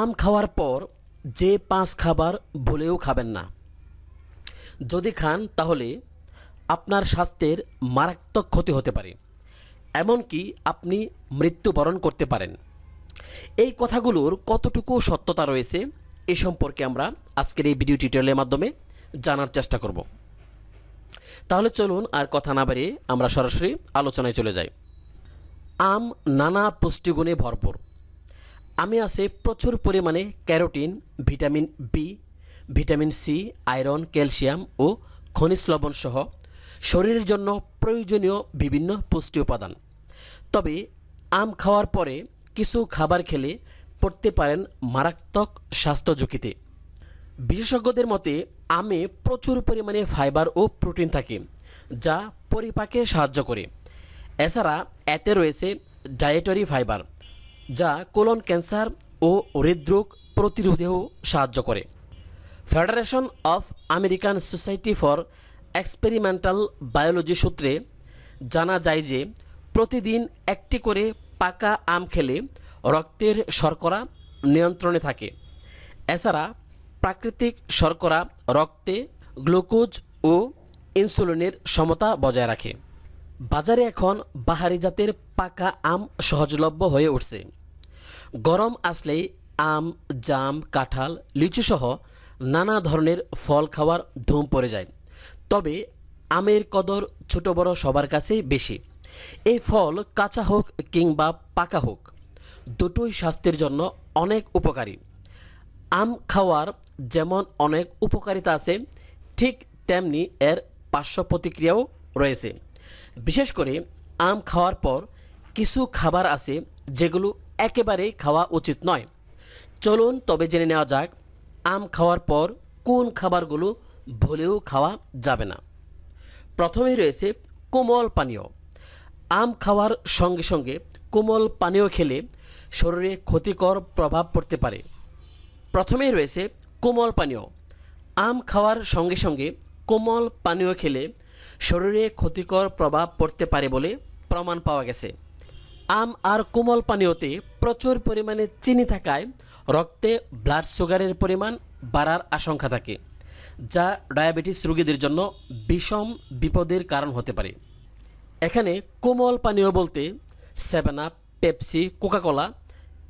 আম খাওয়ার পর যে পাঁচ খাবার ভুলেও খাবেন না। যদি খান, তাহলে আপনার স্বাস্থ্যের মারাত্মক ক্ষতি হতে পারে, এমনকি আপনি মৃত্যুবরণ করতে পারেন। এই কথাগুলোর কতটুকু সত্যতা রয়েছে, এ সম্পর্কে আমরা আজকের এই ভিডিও টিউটোরিয়ালের মাধ্যমে জানার চেষ্টা করব। তাহলে চলুন আর কথা না বাড়িয়ে আমরা সরাসরি আলোচনায় চলে যাই। আম নানা পুষ্টিগুণে ভরপুর। আমে আছে প্রচুর পরিমাণে carotene, vitamin B vitamin C iron, calcium ও খনিজ লবণ সহ শরীরের জন্য প্রয়োজনীয় বিভিন্ন পুষ্টি উপাদান। তবে আম খাওয়ার পরে কিছু খাবার খেলে পড়তে পারেন মারাত্মক স্বাস্থ্য ঝুঁকিতে। বিশেষজ্ঞদের মতে, আমে প্রচুর পরিমাণে ফাইবার ও প্রোটিন থাকে, যা পরিপাকে সাহায্য করে। এছাড়া এতে রয়েছে ডায়েটরি ফাইবার যা কোলন ক্যান্সার ও হৃদরোগ প্রতিরোধেও সাহায্য করে। Federation of American society for experimental biology সূত্রে জানা যায় যে, প্রতিদিন একটি করে পাকা আম খেলে রক্তের শর্করা নিয়ন্ত্রণে থাকে। এছাড়া প্রাকৃতিক শর্করা রক্তে গ্লুকোজ ও ইনসুলিনের সমতা বজায় রাখে। বাজারে এখন বাহারি জাতের পাকা আম সহজলভ্য হয়ে উঠছে। গরম আসলেই আম, জাম, কাঁঠাল, লিচুসহ নানা ধরনের ফল খাওয়ার ধুম পড়ে যায়। তবে আমের কদর ছোট বড় সবার কাছেই বেশি। এই ফল কাঁচা হোক কিংবা পাকা হোক, দুটোই স্বাস্থ্যের জন্য অনেক উপকারী। আম খাওয়ার যেমন অনেক উপকারিতা আছে, ঠিক তেমনি এর পার্শ্ব প্রতিক্রিয়াও রয়েছে। বিশেষ করে আম খাওয়ার পর কিছু খাবার আছে যেগুলো একেবারেই খাওয়া উচিত নয়। চলুন তবে জেনে নেওয়া যাক, আম খাওয়ার পর কোন খাবারগুলো ভুলেও খাওয়া যাবে না। প্রথমেই রয়েছে কোমল পানীয়। আম খাওয়ার সঙ্গে সঙ্গে কোমল পানীয় খেলে শরীরে ক্ষতিকর প্রভাব পড়তে পারে। প্রথমেই রয়েছে কোমল পানীয়। আম খাওয়ার সঙ্গে সঙ্গে কোমল পানীয় খেলে শরীরে ক্ষতিকর প্রভাব পড়তে পারে বলে প্রমাণ পাওয়া গেছে। আম আর কোমল পানীয়তে প্রচুর পরিমাণে চিনি থাকায় রক্তে ব্লাড সুগারের পরিমাণ বাড়ার আশঙ্কা থাকে, যা ডায়াবেটিস রোগীদের জন্য বিষম বিপদের কারণ হতে পারে। এখানে কোমল পানীয় বলতে seven up Pepsi Coca Cola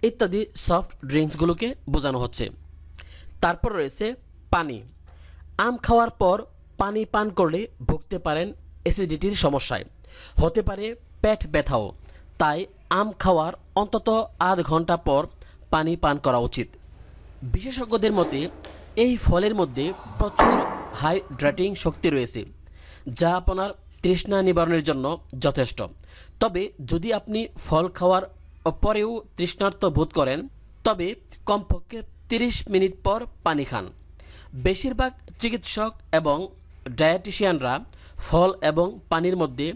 ইত্যাদি সফট ড্রিঙ্কসগুলোকে বোঝানো হচ্ছে। তারপর রয়েছে পানি। আম খাওয়ার পর পানি পান করলে ভুগতে পারেন অ্যাসিডিটির সমস্যায়। হতে পারে পেট ব্যথাও। তাই আম খাওয়ার অন্তত আধ ঘণ্টা পর পানি পান করা উচিত। বিশেষজ্ঞদের মতে, এই ফলের মধ্যে প্রচুর হাইড্রেটিং শক্তি রয়েছে, যা আপনার তৃষ্ণা নিবারণের জন্য যথেষ্ট। তবে যদি আপনি ফল খাওয়ার পরেও তৃষ্ণার্ত বোধ করেন, তবে কমপক্ষে তিরিশ মিনিট পর পানি খান। বেশিরভাগ চিকিৎসক এবং ডায়েটিশিয়ানরা ফল এবং পানির মধ্যে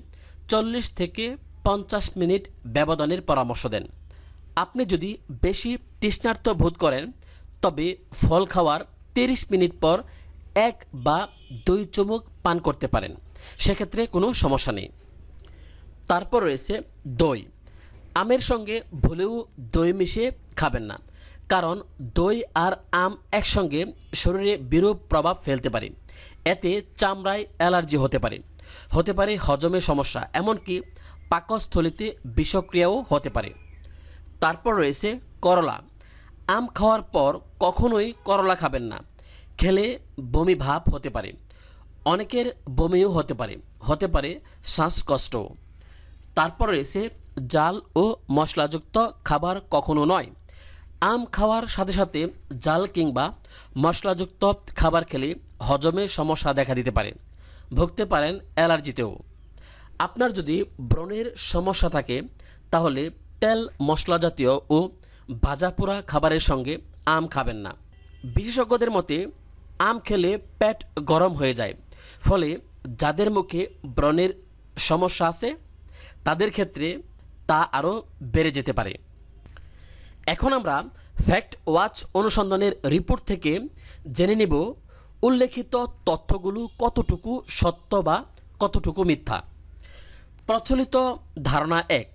চল্লিশ থেকে পঞ্চাশ মিনিট ব্যবধানের পরামর্শ দেন। আপনি যদি বেশি তৃষ্ণার্ত বোধ করেন, তবে ফল খাওয়ার তিরিশ মিনিট পর এক বা দুই চুমুক পান করতে পারেন। সেক্ষেত্রে কোনো সমস্যা নেই। তারপর রয়েছে দই। আমের সঙ্গে ভুলেও দই মিশিয়ে খাবেন না, কারণ দই আর আম একসঙ্গে শরীরে বিরূপ প্রভাব ফেলতে পারে। এতে চামড়ায় অ্যালার্জি হতে পারে। হতে পারে হজমের সমস্যা, এমনকি পাকস্থলিতে বিষক্রিয়াও হতে পারে। তারপর রয়েছে করলা। আম খাওয়ার পর কখনোই করলা খাবেন না। খেলে বমি ভাব হতে পারে। অনেকের বমিও হতে পারে। হতে পারে শ্বাসকষ্টও। তারপর রয়েছে জাল ও মশলাযুক্ত খাবার কখনো নয়। আম খাওয়ার সাথে সাথে জাল কিংবা মশলাযুক্ত খাবার খেলে হজমের সমস্যা দেখা দিতে পারে। ভুগতে পারেন অ্যালার্জিতেও। আপনার যদি ব্রণের সমস্যা থাকে, তাহলে তেল মশলা জাতীয় ও ভাজা পোড়া খাবারের সঙ্গে আম খাবেন না। বিশেষজ্ঞদের মতে, আম খেলে পেট গরম হয়ে যায়। ফলে যাদের মুখে ব্রণের সমস্যা আছে, তাদের ক্ষেত্রে তা আরও বেড়ে যেতে পারে। এখন আমরা ফ্যাক্ট ওয়াচ অনুসন্ধানের রিপোর্ট থেকে জেনে নেব উল্লেখিত তথ্যগুলো কতটুকু সত্য বা কতটুকু মিথ্যা। প্রচলিত ধারণা এক,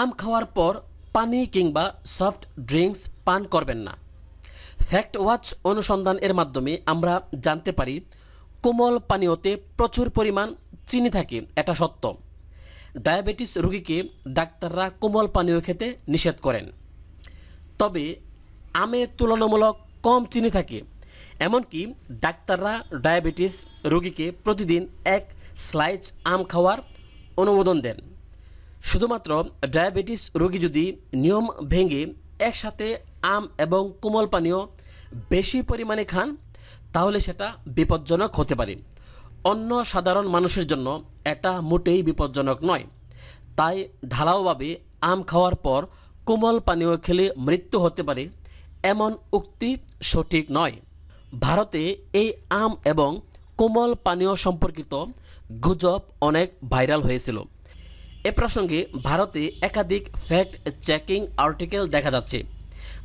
আম খাওয়ার পর পানি কিংবা সফট ড্রিঙ্কস পান করবেন না। ফ্যাক্ট ওয়াচ অনুসন্ধান এর মাধ্যমে আমরা জানতে পারি কোমল পানীয়তে প্রচুর পরিমাণ চিনি থাকে, এটা সত্য। ডায়াবেটিস রোগীকে ডাক্তাররা কোমল পানীয় খেতে নিষেধ করেন। তবে আমে তুলনামূলক কম চিনি থাকে। এমনকি ডাক্তাররা ডায়াবেটিস রোগীকে প্রতিদিন এক স্লাইস আম খাওয়ার অনুমোদন দেন। শুধুমাত্র ডায়াবেটিস রোগী যদি নিয়ম ভেঙে একসাথে আম এবং কোমল পানীয় বেশি পরিমাণে খান, তাহলে সেটা বিপজ্জনক হতে পারে। অন্য সাধারণ মানুষের জন্য এটা মোটেই বিপজ্জনক নয়। তাই ঢালাওভাবে আম খাওয়ার পর কোমল পানীয় খেলে মৃত্যু হতে পারে, এমন উক্তি সঠিক নয়। ভারতে এই আম এবং কোমল পানীয় সম্পর্কিত গুজব অনেক ভাইরাল হয়েছিল। এ প্রসঙ্গে ভারতে একাধিক ফ্যাক্ট চেকিং আর্টিকেল দেখা যাচ্ছে,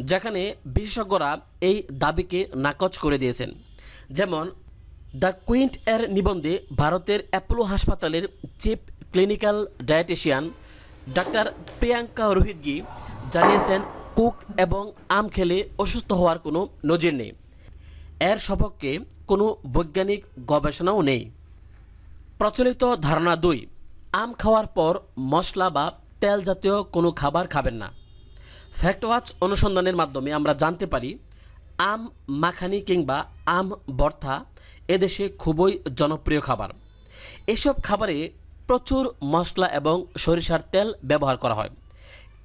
যেখানে বিশেষজ্ঞরা এই দাবিকে নাকচ করে দিয়েছেন। যেমন, দ্য কুইন্ট এর নিবন্ধে ভারতের অ্যাপোলো হাসপাতালের chief clinical dietitian doctor Priyanka Rohatgi জানিয়েছেন, কুক এবং আম খেলে অসুস্থ হওয়ার কোনো নজির নেই। এর সপক্ষে কোনো বৈজ্ঞানিক গবেষণাও নেই। প্রচলিত ধারণা দুই, আম খাওয়ার পর মশলা বা তেল জাতীয় কোনো খাবার খাবেন না। ফ্যাক্ট ওয়াচ অনুসন্ধানের মাধ্যমে আমরা জানতে পারি, আম মাখানি কিংবা আম ভর্তা এদেশে খুবই জনপ্রিয় খাবার। এসব খাবারে প্রচুর মশলা এবং সরিষার তেল ব্যবহার করা হয়।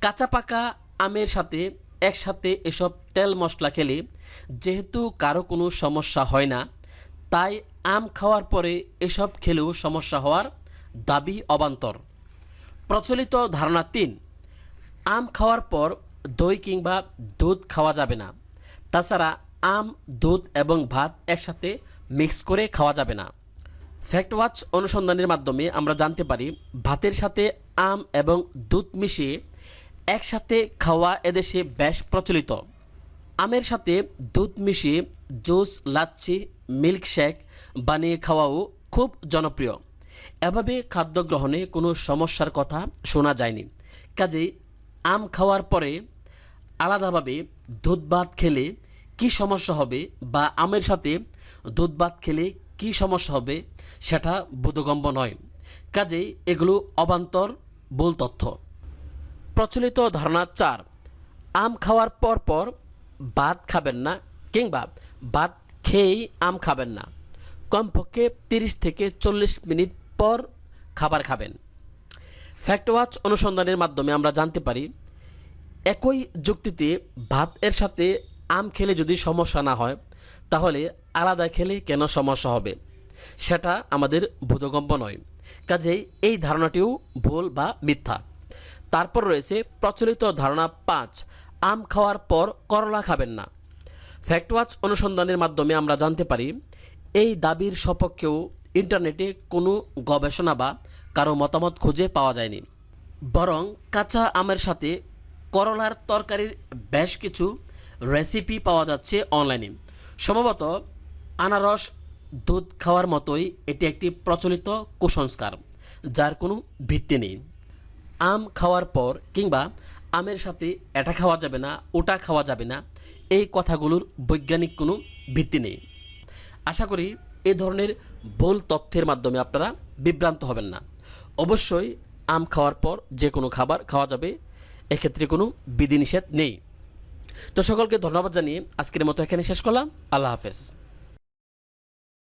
কাঁচা পাকা আমের সাথে একসাথে এসব তেল মশলা খেলে যেহেতু কারও কোনো সমস্যা হয় না, তাই আম খাওয়ার পরে এসব খেলেও সমস্যা হওয়ার দাবি অবান্তর। প্রচলিত ধারণা তিন, আম খাওয়ার পর দই কিংবা দুধ খাওয়া যাবে না। তাছাড়া আম, দুধ এবং ভাত একসাথে মিক্স করে খাওয়া যাবে না। ফ্যাক্ট ওয়াচ অনুসন্ধানের মাধ্যমে আমরা জানতে পারি, ভাতের সাথে আম এবং দুধ মিশিয়ে একসাথে খাওয়া এদেশে বেশ প্রচলিত। আমের সাথে দুধ মিশিয়ে জুস, লাচ্ছি, মিল্কশেক বানিয়ে খাওয়াও খুব জনপ্রিয়। এভাবে খাদ্য গ্রহণে কোনো সমস্যার কথা শোনা যায়নি। কাজেই আম খাওয়ার পরে আলাদাভাবে দুধ ভাত খেলে কি সমস্যা হবে বা আমের সাথে দুধ ভাত খেলে কি সমস্যা হবে সেটা বোধগম্য নয়। কাজেই এগুলো অবান্তর ভুল তথ্য। প্রচলিত ধারণা চার, আম খাওয়ার পর পর ভাত খাবেন না কিংবা ভাত খেয়েই আম খাবেন না। কমপক্ষে তিরিশ থেকে চল্লিশ মিনিট পর খাবার খাবেন। ফ্যাক্ট ওয়াচ অনুসন্ধানের মাধ্যমে আমরা জানতে পারি, একই যুক্তিতে ভাত এর সাথে আম খেলে যদি সমস্যা না হয়, তাহলে আলাদা খেলে কেন সমস্যা হবে? সেটা আমাদের বোধগম্য নয়। কাজেই এই ধারণাটিও ভুল বা মিথ্যা। তারপর রয়েছে প্রচলিত ধারণা পাঁচ, আম খাওয়ার পর করলা খাবেন না। ফ্যাক্টওয়াচ অনুসন্ধানের মাধ্যমে আমরা জানতে পারি, এই দাবির সপক্ষেও ইন্টারনেটে কোনো গবেষণা বা কারও মতামত খুঁজে পাওয়া যায়নি। বরং কাঁচা আমের সাথে করলার তরকারির বেশ কিছু রেসিপি পাওয়া যাচ্ছে অনলাইনে সম্ভবত আনারস দুধ খাওয়ার মতোই এটি একটি প্রচলিত কুসংস্কার, যার কোনো ভিত্তি নেই। আম খাওয়ার পর কিংবা আমের সাথে এটা খাওয়া যাবে না, ওটা খাওয়া যাবে না, এই কথাগুলোর বৈজ্ঞানিক কোনো ভিত্তি নেই। আশা করি এ ধরনের ভুল তথ্যের মাধ্যমে আপনারা বিভ্রান্ত হবেন না। অবশ্যই আম খাওয়ার পর যে কোনো খাবার খাওয়া যাবে, এক্ষেত্রে কোনো বিধিনিষেধ নেই। তো সকলকে ধন্যবাদ জানিয়ে আজকের মতো এখানে শেষ করলাম। আল্লাহ হাফেজ।